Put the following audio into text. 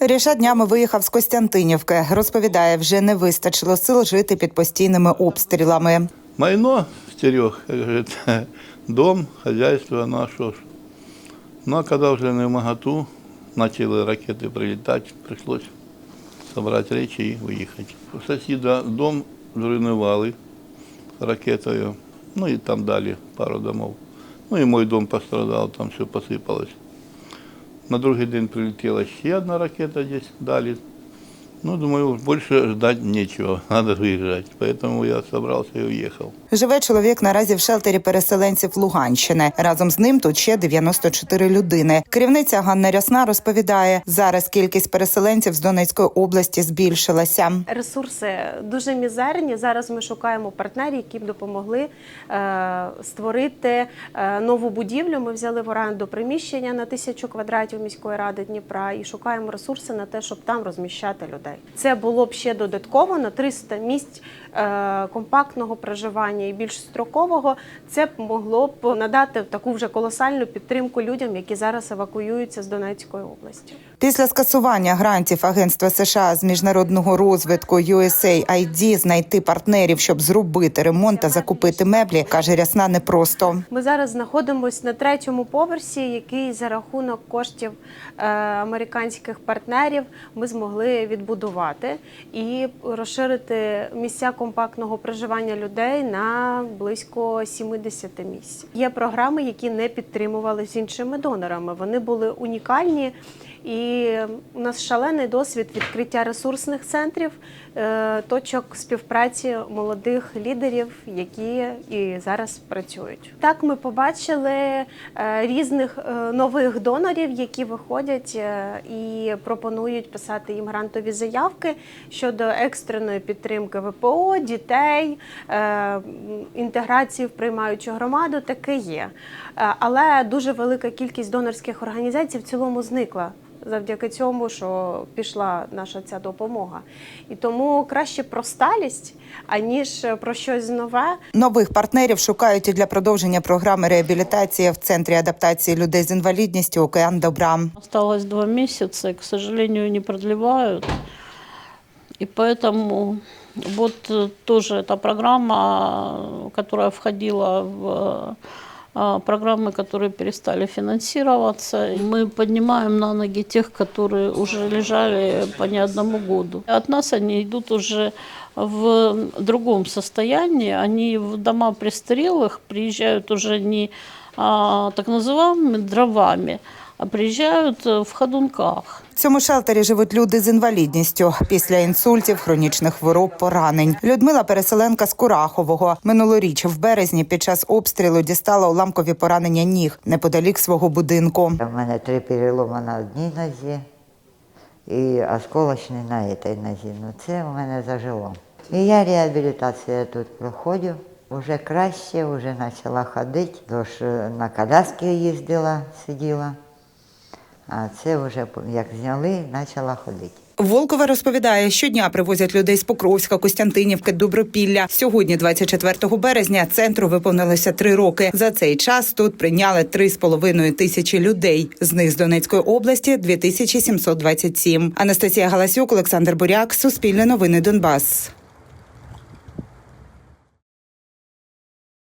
Ріша днями виїхав з Костянтинівки. Розповідає, вже не вистачило сил жити під постійними обстрілами. Майно стерег, как говорит, дом, что ж. Ну а когда уже не в моготу, начали ракеты прилетать, пришлось собрать речи и уехать. У соседа дом зруйнували ракетою, ну и там дали пару домов. Ну и мой дом пострадал, там все посыпалось. На другий день прилетіла ще одна ракета десь дали. Ну, думаю, больше ждать нечего, надо выезжать. Поэтому я собрался и уехал. Живе чоловік наразі в шелтері переселенців Луганщини. Разом з ним тут ще 94 людини. Керівниця Ганна Рясна розповідає, зараз кількість переселенців з Донецької області збільшилася. Ресурси дуже мізерні. Зараз ми шукаємо партнерів, які б допомогли е, створити е, нову будівлю. Ми взяли в оренду приміщення на тисячу квадратів міської ради Дніпра і шукаємо ресурси на те, щоб там розміщати людей. Це було б ще додатково на 300 місць е, компактного проживання і більш строкового. Це б могло б надати таку вже колосальну підтримку людям, які зараз евакуюються з Донецької області. Після скасування грантів Агентства США з міжнародного розвитку USAID знайти партнерів, щоб зробити ремонт та закупити меблі, каже Рясна, непросто. Ми зараз знаходимося на третьому поверсі, який за рахунок коштів е, американських партнерів ми змогли відбудувати і розширити місця компактного проживання людей на близько 70 місць. Є програми, які не підтримувалися іншими донорами. Вони були унікальні. І у нас шалений досвід відкриття ресурсних центрів, е, точок співпраці молодих лідерів, які і зараз працюють. Так ми побачили е, різних е, нових донорів, які виходять і пропонують писати їм грантові заявки щодо екстреної підтримки ВПО, дітей, е, інтеграції в приймаючу громаду. Таке є. Е, Але дуже велика кількість донорських організацій в цілому зникла завдяки цьому, що пішла наша ця допомога. І тому краще про сталість, аніж про щось нове. Нових партнерів шукають і для продовження програми реабілітації в центрі адаптації людей з інвалідністю Океан Добра. Осталось два месяца, и, к сожалению, не продлевают. И поэтому вот э, тоже эта программа, э, которая входила в э, программы, которые перестали финансироваться. И Мы поднимаем на ноги тех, которые уже лежали по не одному году. От нас они идут уже в другом состоянии. Они в дома престарелых приезжают уже не а, так называемыми дровами, а приезжают э, в ходунках. В цьому шелтері живуть люди з інвалідністю після інсультів, хронічних хвороб, поранень. Людмила Переселенка з Курахового минулоріч в березні під час обстрілу дістала уламкові поранення ніг неподалік свого будинку. У мене три переломи на одній нозі і осколочний на цій нозі. Ну це у мене зажило. І я реабілітацію тут проходжу. Уже краще, вже почала ходити, тож е, на коляски їздила, сиділа. А це вже як зняли, почала ходити. Волкова розповідає, щодня привозять людей з Покровська, Костянтинівки, Добропілля. Сьогодні, 24 березня, центру виповнилося три роки. За цей час тут прийняли три з половиною тисячі людей. З них з Донецької області 2727. Анастасія Галасюк, Олександр Буряк, Суспільне новини Донбас.